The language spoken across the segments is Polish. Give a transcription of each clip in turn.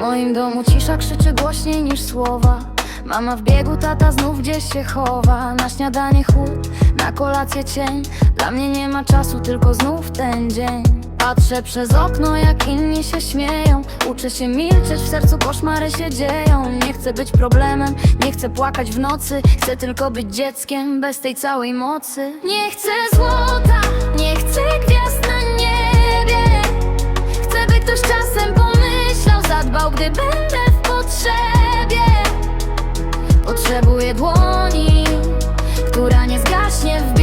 moim domu cisza krzyczy głośniej niż słowa. Mama w biegu, tata znów gdzieś się chowa. Na śniadanie chłód, na kolację cień. Dla mnie nie ma czasu, tylko znów ten dzień. Patrzę przez okno, jak inni się śmieją. Uczę się milczeć, w sercu koszmary się dzieją. Nie chcę być problemem, nie chcę płakać w nocy. Chcę tylko być dzieckiem, bez tej całej mocy. Nie chcę złota, nie chcę Potrzebuję dłoni, która nie zgaśnie w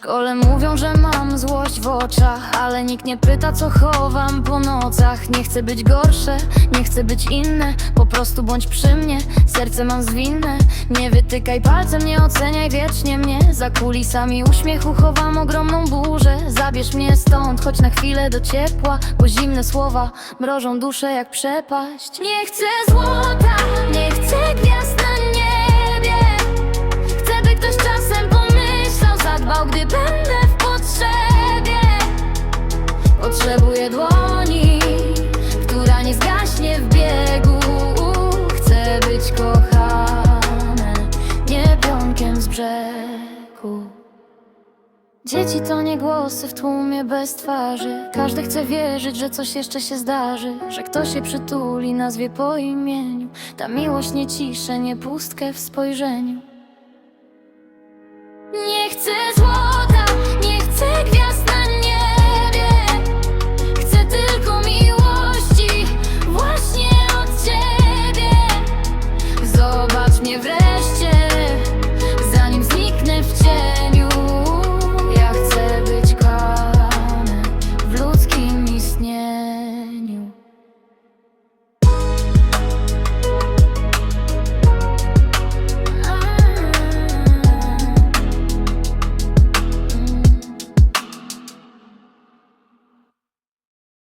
szkole mówią, że mam złość w oczach Ale nikt nie pyta, co chowam po nocach. Nie chcę być gorsze, nie chcę być inne Po prostu bądź przy mnie, serce mam zwinne. Nie wytykaj palcem, nie oceniaj wiecznie mnie. Za kulisami uśmiechu chowam ogromną burzę. Zabierz mnie stąd, choć na chwilę do ciepła Bo zimne słowa mrożą duszę jak przepaść. Nie chcę złota, nie Potrzebuję dłoni, która nie zgaśnie w biegu. Chcę być kochany, nie pionkiem z brzegu Dzieci to nie głosy w tłumie bez twarzy. Każdy chce wierzyć, że coś jeszcze się zdarzy Że ktoś się przytuli, nazwie po imieniu. Ta miłość nie ciszę, nie pustkę w spojrzeniu